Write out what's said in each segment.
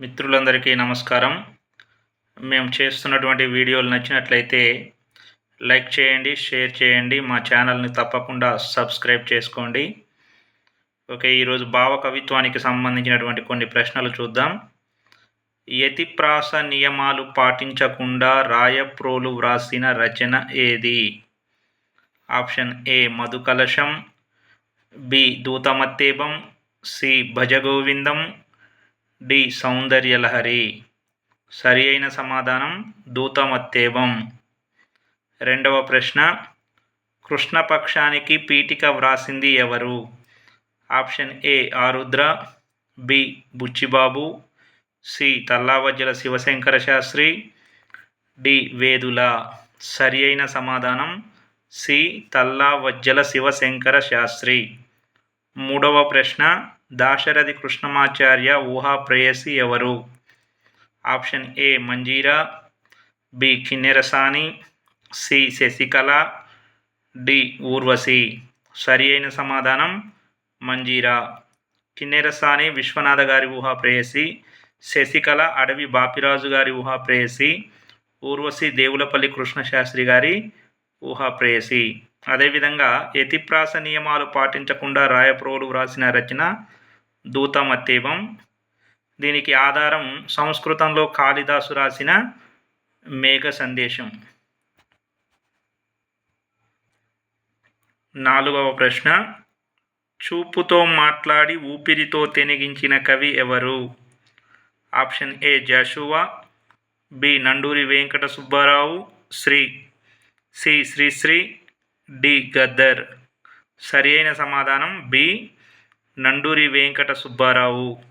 మిత్రులందరికీ నమస్కారం. మేము చేస్తున్నటువంటి వీడియోలు నచ్చినట్లయితే లైక్ చేయండి షేర్ చేయండి మా ఛానల్ని తప్పకుండా సబ్స్క్రైబ్ చేసుకోండి. ఓకే ఈరోజు భావ కవిత్వానికి సంబంధించినటువంటి కొన్ని ప్రశ్నలు చూద్దాం. యతిప్రాస నియమాలు పాటించకుండా రాయప్రోలు వ్రాసిన రచన ఏది? Option A Madhukalasham B Dhutamattebham C Bhajagovindam D Soundaryalahari. సరి అయిన సమాధానం దూతమత్తేబం రెండవ ప్రశ్న కృష్ణపక్షానికి పీఠిక వ్రాసింది ఎవరు? Option A Arudra B Buchibabu C Tallavajjala Sivasankara Sastri D Vedula. సరి అయిన సమాధానం సి తల్లావజ్జల శివశంకర శాస్త్రి. మూడవ ప్రశ్న దాశరథి కృష్ణమాచార్య ఊహా ప్రేయసి ఎవరు option A Manjira B Kinnerasani C Sasikala D Urvashi సరి అయిన సమాధానం మంజీరా కిన్నెరసాని విశ్వనాథ గారి ఊహా ప్రేయసి శశికళ అడవి బాపిరాజు గారి ఊహా ప్రేయసి ఊర్వశి దేవులపల్లి కృష్ణశాస్త్రి గారి ఊహా ప్రేయసి అదేవిధంగా యతిప్రాస నియమాలు పాటించకుండా రాయప్రోలు వ్రాసిన రచన దూతమత్తేవం. దీనికి ఆధారం సంస్కృతంలో కాళిదాసు రాసిన మేఘ సందేశం. నాలుగవ ప్రశ్న చూపుతో మాట్లాడి ఊపిరితో తెనిగించిన కవి ఎవరు? Option A Jashuva B Nanduri Venkata Subbarao Sri C Sri Sri D. Gaddar. సరి అయిన సమాధానం బి. నండూరి వెంకట సుబ్బారావు.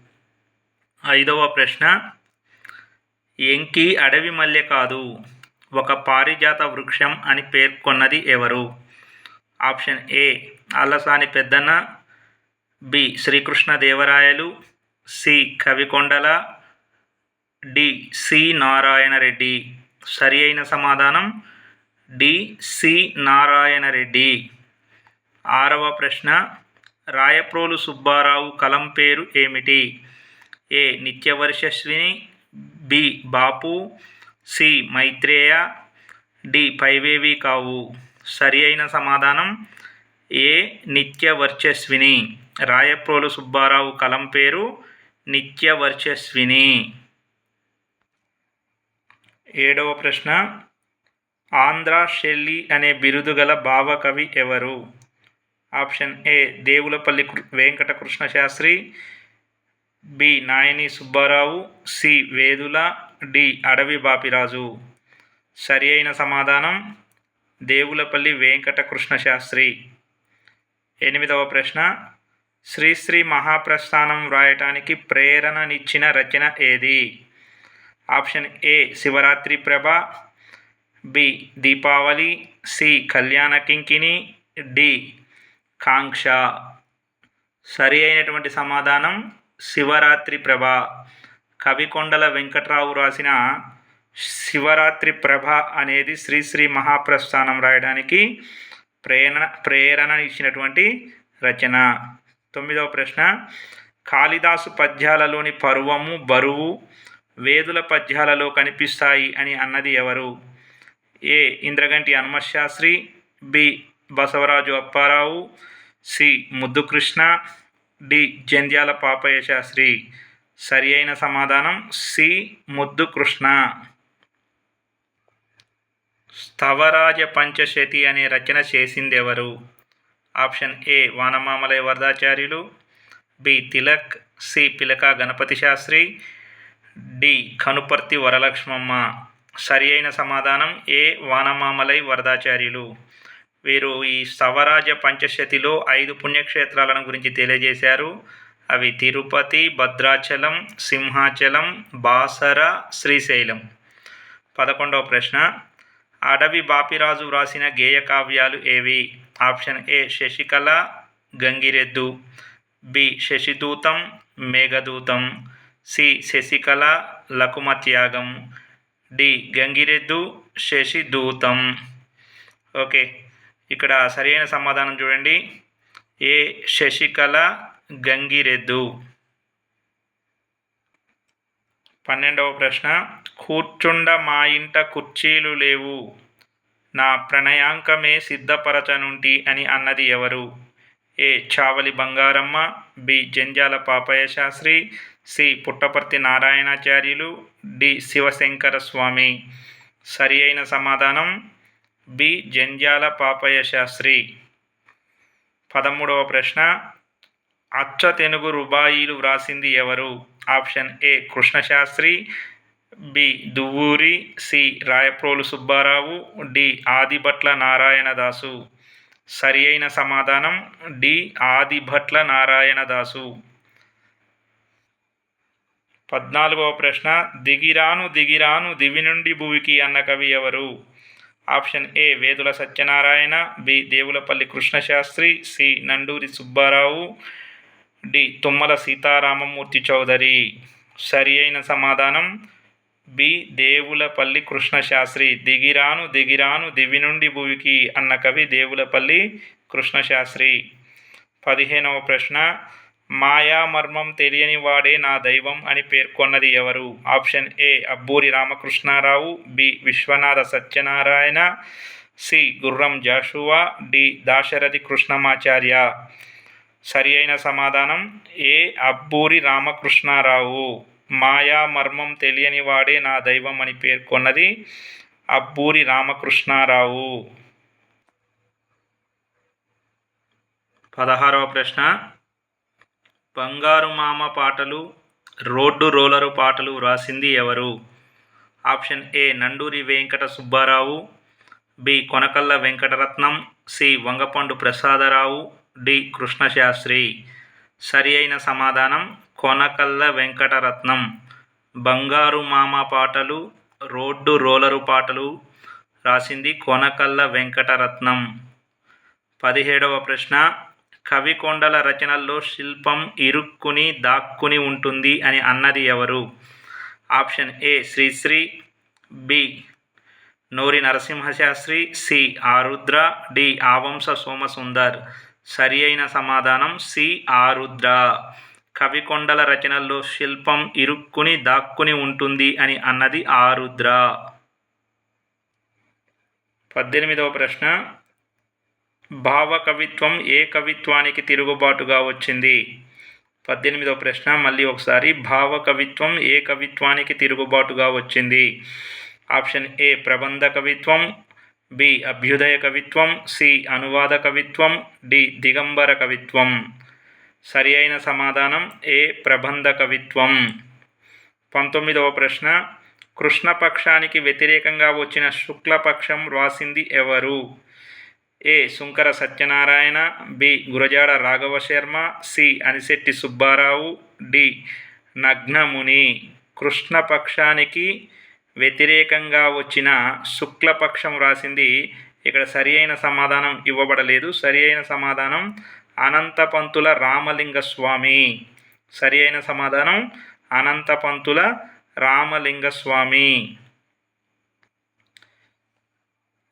ఐదవ ప్రశ్న. ఎంకి అడవి మల్లె కాదు. ఒక పారిజాత వృక్షం అని పేర్కొన్నది ఎవరు? Option A. Allasani Peddana. B. Srikrishnadevarayalu. C. Kavikondala. D. C. Narayana Reddy సరి అయిన సమాధానం డి సి నారాయణ రెడ్డి ఆరవ ప్రశ్న రాయప్రోలు సుబ్బారావు కలం పేరు ఏమిటి? A. Nityavarshasvini B. Bapu C. Maitreya D. పైవేవి కావు. సరి అయిన సమాధానం ఏ. నిత్యవర్చస్విని రాయప్రోలు సుబ్బారావు కలం పేరు నిత్యవర్చస్విని ఏడవ ప్రశ్న ఆంధ్ర షెల్లి అనే బిరుదు గల భావకవి ఎవరు? ఆప్షన్ ఏ దేవులపల్లి కృ- Venkata Krishna Sastri. B Nayani Subbarao. C Vedula. D Adavi Bapiraju. సరి అయిన సమాధానం దేవులపల్లి వెంకట కృష్ణ శాస్త్రి. ఎనిమిదవ ప్రశ్న శ్రీశ్రీ మహాప్రస్థానం వ్రాయటానికి ప్రేరణనిచ్చిన రచన ఏది? Option A Shivaratri Prabha. B. Deepavali. C. Kalyana Kinkini D. కాంక్ష. సరి అయినటువంటి సమాధానం శివరాత్రి ప్రభ. కవికొండల వెంకట్రావు రాసిన శివరాత్రి ప్రభ అనేది శ్రీశ్రీ మహాప్రస్థానం రాయడానికి ప్రేరణ ప్రేరణ ఇచ్చినటువంటి రచన. తొమ్మిదవ ప్రశ్న. కాళిదాసు పద్యాలలోని పర్వము బరువు వేదుల పద్యాలలో కనిపిస్తాయి అని అన్నది ఎవరు? A. Indraganti Hanumasastri. B. Basavaraju Apparao. C. Muddukrishna. D. Jandhyala Papayya Sastri. సరి అయిన సమాధానం సి. ముద్దుకృష్ణ. స్థవరాజ పంచశతి అనే రచన చేసింది ఎవరు option A. Vanamamalai Varadacharyulu. B. Tilak. C. Pilaka Ganapati Sastri. D. Kanuparti Varalakshmamma. సరి అయిన సమాధానం ఏ వానమామలై వరదాచార్యులు? వీరు ఈ సవరాజ పంచశతిలో ఐదు పుణ్యక్షేత్రాలను గురించి తెలియజేశారు. అవి తిరుపతి భద్రాచలం సింహాచలం బాసర శ్రీశైలం. పదకొండవ ప్రశ్న. అడవి బాపిరాజు వ్రాసిన గేయ కావ్యాలు ఏవి? Option A Sasikala Gangireddu. B Sasidootam Meghadootam. C Sasikala Lakumatyagam. D. Gangireddu Sasidootam. Okay. ఇక్కడ సరైన సమాధానం చూడండి. ఏ. శశికళ గంగిరెద్దు. పన్నెండవ ప్రశ్న. కూర్చుండ మా ఇంట కుర్చీలు లేవు. నా ప్రణయాంకమే సిద్ధపరచనుంటి అని అన్నది ఎవరు? A. Chavali Bangaramma B. Janjala Papayya Sastri C. Puttaparthi Narayanacharyulu D. Sivasankara Swamy. సరి అయిన సమాధానం బి. జంజాల పాపయ్య శాస్త్రి. పదమూడవ ప్రశ్న అచ్చ తెనుగు రుబాయిలు వ్రాసింది ఎవరు? Option A. Krishnasastri B. Duvvuri C. Rayaprolu Subbarao D. Adibhatla Narayanadasu. సరి అయిన సమాధానం డి. ఆదిభట్ల నారాయణదాసు. పద్నాలుగవ ప్రశ్న దిగిరాను దిగిరాను దివి నుండి భూమికి అన్న కవి ఎవరు? Option A Vedula Satyanarayana B Devulapalli Krishnasastri C Nanduri Subbarao D Tummala Sitaramamurthy Chowdary. సరి అయిన సమాధానం బి దేవులపల్లి కృష్ణశాస్త్రి దిగిరాను దిగిరాను దివి నుండి భూమికి అన్న కవి దేవులపల్లి కృష్ణశాస్త్రి. పదిహేనవ ప్రశ్న మాయా మర్మం తెలియని వాడే నా దైవం అని పేర్కొన్నది ఎవరు? Option A Abburi Ramakrishnarao B Viswanatha Satyanarayana C Gurram Jashuva D Dasarathi Krishnamacharya. సరి అయిన సమాధానం ఏ అబ్బూరి రామకృష్ణారావు. మాయా మర్మం తెలియని వాడే నా దైవం అని పేర్కొన్నది అబ్బూరి రామకృష్ణారావు. పదహారవ ప్రశ్న. బంగారు మామ పాటలు రోడ్డు రోలరు పాటలు వ్రాసింది ఎవరు? Option A Nanduri Venkata Subbarao B Konakalla Venkataratnam C Vangapandu Prasadarao D Krishnasastri. సరి అయిన సమాధానం కొనకల్ల వెంకటరత్నం. బంగారు మామ పాటలు రోడ్డు రోలరు పాటలు రాసింది కొనకల్ల వెంకటరత్నం. పదిహేడవ ప్రశ్న కవికొండల రచనల్లో శిల్పం ఇరుక్కుని దాక్కుని ఉంటుంది అని అన్నది ఎవరు? Option A Sri Sri B Nori Narasimhasastri C Arudra D Avantsa Somasundar. సరి అయిన సమాధానం సి ఆరుద్ర. కవికొండల రచనల్లో శిల్పం ఇరుక్కుని దాక్కుని ఉంటుంది అని అన్నది ఆరుద్ర. పద్దెనిమిదవ ప్రశ్న. భావకవిత్వం ఏ కవిత్వానికి తిరుగుబాటుగా వచ్చింది? పద్దెనిమిదవ ప్రశ్న మళ్ళీ ఒకసారి. భావకవిత్వం ఏ కవిత్వానికి తిరుగుబాటుగా వచ్చింది? ఆప్షన్ ఏ ప్రబంధ కవిత్వం బి అభ్యుదయ కవిత్వం సి అనువాద కవిత్వం డి దిగంబర కవిత్వం. సరి అయిన సమాధానం ఏ ప్రబంధ కవిత్వం. పంతొమ్మిదవ ప్రశ్న. కృష్ణపక్షానికి వ్యతిరేకంగా వచ్చిన శుక్లపక్షం వ్రాసింది ఎవరు? A Sunkara Satyanarayana B Gurajada Raghava Sarma C Anisetti Subbarao D Nagnamuni కృష్ణపక్షానికి వ్యతిరేకంగా వచ్చిన శుక్లపక్షం రాసింది. ఇక్కడ సరి అయిన సమాధానం ఇవ్వబడలేదు. సరి అయిన సమాధానం అనంతపంతుల రామలింగ స్వామి సరి అయిన సమాధానం అనంతపంతుల రామలింగ స్వామి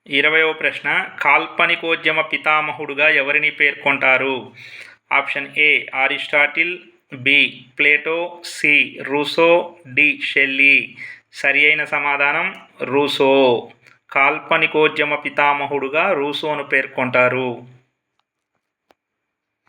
ఇరవయవ ప్రశ్న కాల్పనికోద్యమ పితామహుడుగా ఎవరిని పేర్కొంటారు? Option A Aristotle B Plato C Rousseau D Shelley. సరి అయిన సమాధానం రూసో. కాల్పనికోద్యమ పితామహుడుగా రూసోను పేర్కొంటారు.